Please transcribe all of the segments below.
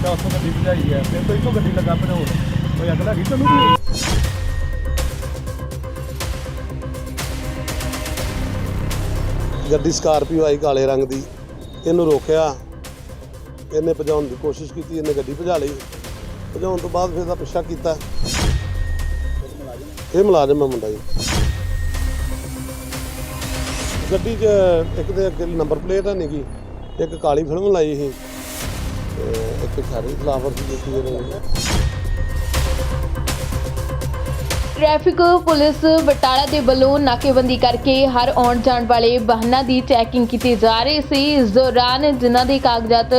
ਕੀਤਾ ਉੱਥੋਂ ਗੱਡੀ ਭਜਾਈ ਹੈ ਫਿਰ ਤੋਂ ਇੱਥੋਂ ਗੱਡੀ ਲੱਗਾ ਆਪਣੇ ਹੋਰ ਕੋਈ ਅੱਗ ਲੱਗੀ ਤੁਹਾਨੂੰ ਵੀ ਗੱਡੀ ਸਕਾਰਪੀਓ ਆਈ ਕਾਲੇ ਰੰਗ ਦੀ। ਇਹਨੂੰ ਰੋਕਿਆ। ਇਹਨੇ ਭਜਾਉਣ ਦੀ ਕੋਸ਼ਿਸ਼ ਕੀਤੀ, ਇਹਨੇ ਗੱਡੀ ਭਜਾ ਲਈ। ਭਜਾਉਣ ਤੋਂ ਬਾਅਦ ਫਿਰ ਦਾ ਪਿੱਛਾ ਕੀਤਾ। ਇਹ ਮੁਲਾਜ਼ਮ ਹੈ ਮੁੰਡਾ ਜੀ। ਗੱਡੀ 'ਚ ਇੱਕ ਦੇ ਅੱਗੇ ਨੰਬਰ ਪਲੇਟ ਹੈ ਨਹੀਂਗੀ ਇੱਕ ਕਾਲੀ ਫਿਲਮ ਲਾਈ ਸੀ। ਤੇ ਇੱਕ ਸ਼ਾਰੀ ਫਲਾਵਰ ਦੀ ਦਿੱਤੀ ਇਹਨੇ ਟ੍ਰੈਫਿਕ ਪੁਲਿਸ ਬਟਾਲਾ ਦੇ ਵੱਲੋਂ ਨਾਕੇਬੰਦੀ ਕਰਕੇ ਹਰ ਆਉਣ ਜਾਣ ਵਾਲੇ ਵਾਹਨਾਂ ਦੀ ਚੈਕਿੰਗ ਕੀਤੀ ਜਾ ਰਹੀ ਸੀ। ਇਸ ਦੌਰਾਨ ਜਿਨ੍ਹਾਂ ਦੇ ਕਾਗਜ਼ਾਤ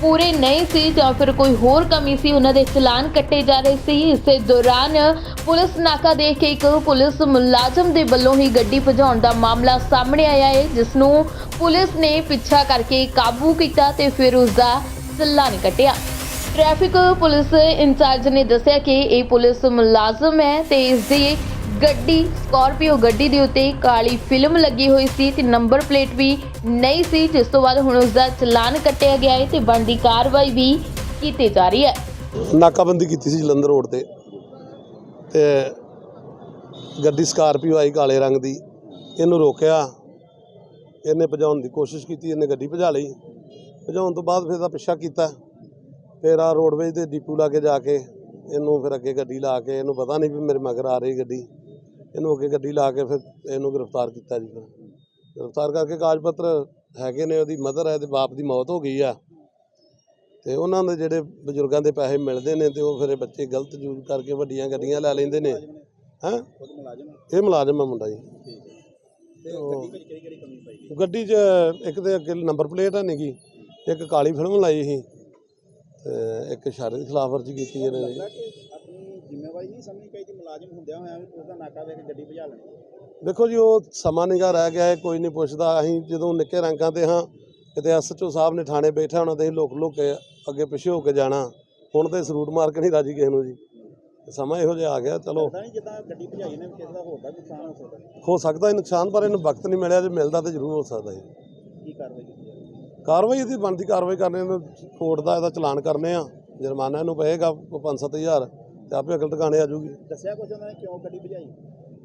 ਪੂਰੇ ਨਹੀਂ ਸੀ ਜਾਂ ਫਿਰ ਕੋਈ ਹੋਰ ਕਮੀ ਸੀ, ਉਹਨਾਂ ਦੇ ਚਲਾਨ ਕੱਟੇ ਜਾ ਰਹੇ ਸੀ। ਇਸੇ ਦੌਰਾਨ ਪੁਲਿਸ ਨਾਕਾ ਦੇਖ ਕੇ ਇੱਕ ਪੁਲਿਸ ਮੁਲਾਜ਼ਮ ਦੇ ਵੱਲੋਂ ਹੀ ਗੱਡੀ ਭਜਾਉਣ ਦਾ ਮਾਮਲਾ ਸਾਹਮਣੇ ਆਇਆ ਹੈ, ਜਿਸ ਨੂੰ ਪੁਲਿਸ ਨੇ ਪਿੱਛਾ ਕਰਕੇ ਕਾਬੂ ਕੀਤਾ ਤੇ ਫਿਰ ਉਸ ਦਾ ਚਲਾਨ ਕੱਟਿਆ। ਟ੍ਰੈਫਿਕ ਪੁਲਿਸ ਇੰਚਾਰਜ ਨੇ ਦੱਸਿਆ ਕਿ ਇਹ ਪੁਲਿਸ ਮੁਲਾਜ਼ਮ ਹੈ ਤੇ ਇਸ ਦੀ ਗੱਡੀ ਸਕਾਰਪੀਓ ਗੱਡੀ ਦੇ ਉੱਤੇ ਕਾਲੀ ਫਿਲਮ ਲੱਗੀ ਹੋਈ ਸੀ ਤੇ ਨੰਬਰ ਪਲੇਟ ਵੀ ਨਹੀਂ ਸੀ, ਜਿਸ ਤੋਂ ਬਾਅਦ ਹੁਣ ਉਸ ਦਾ ਚਲਾਨ ਕੱਟਿਆ ਗਿਆ ਹੈ ਤੇ ਬਣਦੀ ਕਾਰਵਾਈ ਵੀ ਕੀਤੀ ਜਾ ਰਹੀ ਹੈ। ਨਾਕਾਬੰਦੀ ਕੀਤੀ ਸੀ ਜਲੰਧਰ ਰੋਡ ਤੇ ਤੇ ਗੱਡੀ ਸਕਾਰਪੀਓ ਆਈ ਕਾਲੇ ਰੰਗ ਦੀ। ਇਹਨੂੰ ਰੋਕਿਆ। ਇਹਨੇ ਭਜਾਉਣ ਦੀ ਕੋਸ਼ਿਸ਼ ਕੀਤੀ, ਇਹਨੇ ਗੱਡੀ ਭਜਾ ਲਈ। ਭਜਾਉਣ ਤੋਂ ਬਾਅਦ ਫਿਰ ਇਹਦਾ ਪਿੱਛਾ ਕੀਤਾ। ਫਿਰ ਆ ਰੋਡਵੇਜ ਦੇ ਡੀਪੂ ਲਾ ਕੇ ਜਾ ਕੇ ਇਹਨੂੰ ਫਿਰ ਅੱਗੇ ਗੱਡੀ ਲਾ ਕੇ ਇਹਨੂੰ ਪਤਾ ਨਹੀਂ ਵੀ ਮੇਰੇ ਮਗਰ ਆ ਰਹੀ ਗੱਡੀ। ਇਹਨੂੰ ਅੱਗੇ ਗੱਡੀ ਲਾ ਕੇ ਫਿਰ ਇਹਨੂੰ ਗ੍ਰਿਫਤਾਰ ਕੀਤਾ ਜੀ ਫਿਰ। ਗ੍ਰਿਫਤਾਰ ਕਰਕੇ ਕਾਗਜ਼ ਪੱਤਰ ਹੈਗੇ ਨੇ ਉਹਦੀ ਮਦਰ ਹੈ ਤੇ ਬਾਪ ਦੀ ਮੌਤ ਹੋ ਗਈ ਆ। ਤੇ ਉਹਨਾਂ ਦੇ ਜਿਹੜੇ ਬਜ਼ੁਰਗਾਂ ਦੇ ਪੈਸੇ ਮਿਲਦੇ ਨੇ ਤੇ ਉਹ ਫਿਰ ਇਹ ਬੱਚੇ ਗਲਤ ਯੂਜ਼ ਕਰਕੇ ਵੱਡੀਆਂ ਗੱਡੀਆਂ ਲੈ ਲੈਂਦੇ ਨੇ। ਹੈਂ? ਇਹ ਮੁਲਾਜ਼ਮ ਹੈ ਮੁੰਡਾ ਜੀ। ਗੱਡੀ 'ਚ ਇੱਕ ਦੇ ਅੱਗੇ ਨੰਬਰ ਪਲੇਟ ਹੈ ਨੀਗੀ। ਇੱਕ ਕਾਲੀ ਫਿਲਮ ਲਾਈ ਸੀ ਤੇ ਇੱਕ ਇਸ਼ਾਰੇ ਦੀ ਖਿਲਾਫਵਰਜੀ ਕੀਤੀ ਇਹਨੇ ਜੀ। ਆਪਣੀ ਜ਼ਿੰਮੇਵਾਰੀ ਨਹੀਂ ਸਮਝਣੀ ਚਾਹੀਦੀ ਮੁਲਾਜ਼ਮ ਹੁੰਦਿਆਂ ਹੋਇਆਂ ਵੀ ਪੁਲਿਸ ਦਾ ਨਾਕਾ ਵੇਖ ਕੇ ਗੱਡੀ ਭਜਾ ਲੈਣੀ। ਦੇਖੋ ਜੀ ਉਹ ਸਮਾਂ ਨਿਗਾ ਰਹਿ ਗਿਆ ਹੈ ਕੋਈ ਨਹੀਂ ਪੁੱਛਦਾ। ਅਸੀਂ ਜਦੋਂ ਨਿੱਕੇ ਰੰਗਾਂ ਤੇ ਹਾਂ ਕਿਤੇ ਐਸਐਚਓ ਸਾਹਿਬ ਨੇ ਥਾਣੇ ਬੈਠਾ ਹੋਣਾ ਤੇ ਲੁਕ ਲੁਕ ਅੱਗੇ ਪਿੱਛੇ ਹੋ ਕੇ ਜਾਣਾ। ਹੁਣ ਤੇ ਸਰੂਟ ਮਾਰ ਕੇ ਨਹੀਂ ਰਾਜੀ ਕਿਸੇ ਨੂੰ ਜੀ। ਸਮਾਂ ਇਹੋ ਜਿਹਾ ਆ ਗਿਆ ਚਲੋ। ਪਤਾ ਨਹੀਂ ਜਿੱਦਾਂ ਗੱਡੀ ਭਜਾਈ ਨੇ ਕਿਸੇ ਦਾ ਹੋਰ ਦਾ ਨੁਕਸਾਨ ਹੋ ਸਕਦਾ। ਹੋ ਸਕਦਾ ਹੈ ਨੁਕਸਾਨ ਪਰ ਇਹਨੂੰ ਵਕਤ ਨਹੀਂ ਮਿਲਿਆ ਜੇ ਮਿਲਦਾ ਤੇ ਜ਼ਰੂਰ ਹੋ ਸਕਦਾ ਹੈ ਕੀ ਕਾਰਵਾਈ ਕੀਤੀ ਜਾਵੇ ਕਾਰਵਾਈ ਇਹਦੀ ਬਣਦੀ ਕਾਰਵਾਈ ਕਰਨੇ ਨੂੰ ਕੋਰਟ ਦਾ ਇਹਦਾ ਚਲਾਨ ਕਰਨੇ ਆ ਜੁਰਮਾਨਾ ਇਹਨੂੰ ਪਏਗਾ 5-7000 ਤੇ ਆਪੇ ਅਕਲ ਟਿਕਾਣੇ ਆ ਜੂਗੀ ਦੱਸਿਆ ਕੁਛ ਉਹਨਾਂ ਨੇ ਕਿਉਂ ਗੱਡੀ ਭਜਾਈ?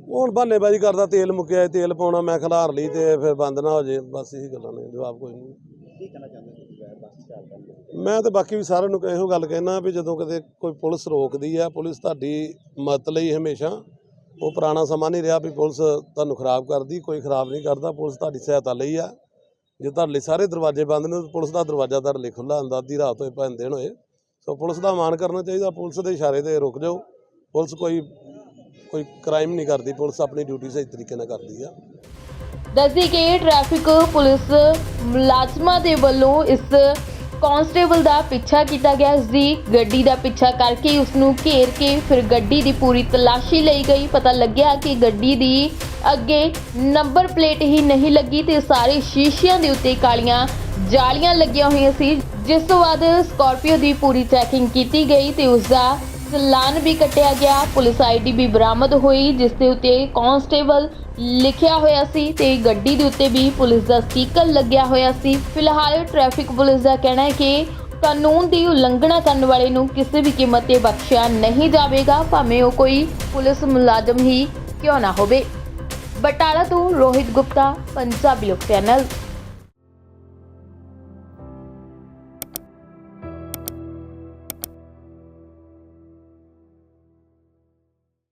ਹੁਣ ਬਹਾਨੇਬਾਜ਼ੀ ਕਰਦਾ ਤੇਲ ਮੁੱਕਿਆ ਤੇਲ ਪਾਉਣਾ ਮੈਂ ਖਿਲਾਰ ਲਈ ਤੇ ਫਿਰ ਬੰਦ ਨਾ ਹੋ ਜੇ ਬਸ ਇਹੀ ਗੱਲਾਂ ਨੇ ਜਵਾਬ ਕੋਈ ਨਹੀਂ। ਕੀ ਕਹਿਣਾ ਚਾਹੁੰਦੇ ਮੈਂ ਤੇ ਬਾਕੀ ਵੀ ਸਾਰਿਆਂ ਨੂੰ ਇਹੋ ਗੱਲ ਕਹਿਣਾ ਵੀ ਜਦੋਂ ਕਿਤੇ ਕੋਈ ਪੁਲਿਸ ਰੋਕਦੀ ਆ ਪੁਲਿਸ ਤੁਹਾਡੀ ਮਦਦ ਲਈ ਹਮੇਸ਼ਾ ਉਹ ਪੁਰਾਣਾ ਸਮਾਂ ਨਹੀਂ ਰਿਹਾ ਵੀ ਪੁਲਿਸ ਤੁਹਾਨੂੰ ਖਰਾਬ ਕਰਦੀ ਕੋਈ ਖਰਾਬ ਨਹੀਂ ਕਰਦਾ ਪੁਲਿਸ ਤੁਹਾਡੀ ਸਹਾਇਤਾ ਲਈ ਆ। ਜੇ ਤੁਹਾਡੇ ਸਾਰੇ ਦਰਵਾਜ਼ੇ ਬੰਦ ਨੇ ਪੁਲਿਸ ਦਾ ਦਰਵਾਜ਼ਾ ਤੁਹਾਡੇ ਖੁੱਲਾ ਹੁੰਦਾ ਅੱਧੀ ਰਾਤ ਹੋਏ ਭਾਵੇਂ ਦਿਨ ਹੋਏ। ਸੋ ਪੁਲਿਸ ਦਾ ਮਾਣ ਕਰਨਾ ਚਾਹੀਦਾ, ਪੁਲਿਸ ਦੇ ਇਸ਼ਾਰੇ ਤੇ ਰੁਕ ਜਾਓ। ਪੁਲਿਸ ਕੋਈ ਕੋਈ ਕ੍ਰਾਈਮ ਨਹੀਂ ਕਰਦੀ, ਪੁਲਿਸ ਆਪਣੀ ਡਿਊਟੀ ਸਹੀ ਤਰੀਕੇ ਨਾਲ ਕਰਦੀ ਆ। ਦੱਸਦੀ ਕਿ ਟ੍ਰੈਫਿਕ ਪੁਲਿਸ ਮੁਲਾਜ਼ਮਾਂ ਦੇ ਵੱਲੋਂ ਇਸ ਕਾਂਸਟੇਬਲ ਦਾ ਪਿੱਛਾ ਕੀਤਾ ਗਿਆ। ਇਸ ਗੱਡੀ ਦਾ ਪਿੱਛਾ ਕਰਕੇ ਉਸ ਨੂੰ ਘੇਰ ਕੇ ਫਿਰ ਗੱਡੀ ਦੀ ਪੂਰੀ ਤਲਾਸ਼ੀ ਲਈ ਗਈ। ਪਤਾ ਲੱਗਿਆ ਕਿ ਗੱਡੀ ਦੀ ਅੱਗੇ ਨੰਬਰ ਪਲੇਟ ਹੀ ਨਹੀਂ ਲੱਗੀ ਤੇ ਸਾਰੇ ਸ਼ੀਸ਼ਿਆਂ ਦੇ ਉੱਤੇ ਕਾਲੀਆਂ ਜਾਲੀਆਂ ਲੱਗੀਆਂ ਹੋਈਆਂ ਸੀ। ਜਿਸ ਤੋਂ ਬਾਅਦ ਸਕਾਰਪੀਓ ਦੀ ਪੂਰੀ ਚੈਕਿੰਗ ਕੀਤੀ ਗਈ ਤੇ ਉਸ ਦਾ ਚਲਾਨ ਵੀ ਕੱਟਿਆ ਗਿਆ। ਪੁਲਿਸ ਆਈਡੀ ਵੀ ਬਰਾਮਦ ਹੋਈ, ਜਿਸ ਦੇ ਉੱਤੇ ਕਾਂਸਟੇਬਲ ਲਿਖਿਆ ਹੋਇਆ ਸੀ ਤੇ ਗੱਡੀ ਦੇ ਉੱਤੇ ਵੀ ਪੁਲਿਸ ਦਾ ਸਟicker ਲੱਗਿਆ ਹੋਇਆ ਸੀ। ਫਿਲਹਾਲ ਟ੍ਰੈਫਿਕ ਪੁਲਿਸ ਦਾ ਕਹਿਣਾ ਹੈ ਕਿ ਕਾਨੂੰਨ ਦੀ ਉਲੰਘਣਾ ਕਰਨ ਵਾਲੇ ਨੂੰ ਕਿਸੇ ਵੀ ਕੀਮਤ ਤੇ ਬਖਸ਼ਿਆ ਨਹੀਂ ਜਾਵੇਗਾ। ਭਾਵੇਂ ਉਹ ਕੋਈ ਪੁਲਿਸ ਮੁਲਾਜ਼ਮ ਹੀ ਕਿਉਂ ਨਾ ਹੋਵੇ। ਬਟਾਲਾ ਤੋਂ ਰੋਹਿਤ ਗੁਪਤਾ ਪੰਜਾਬੀ ਲੋਕ ਚੈਨਲ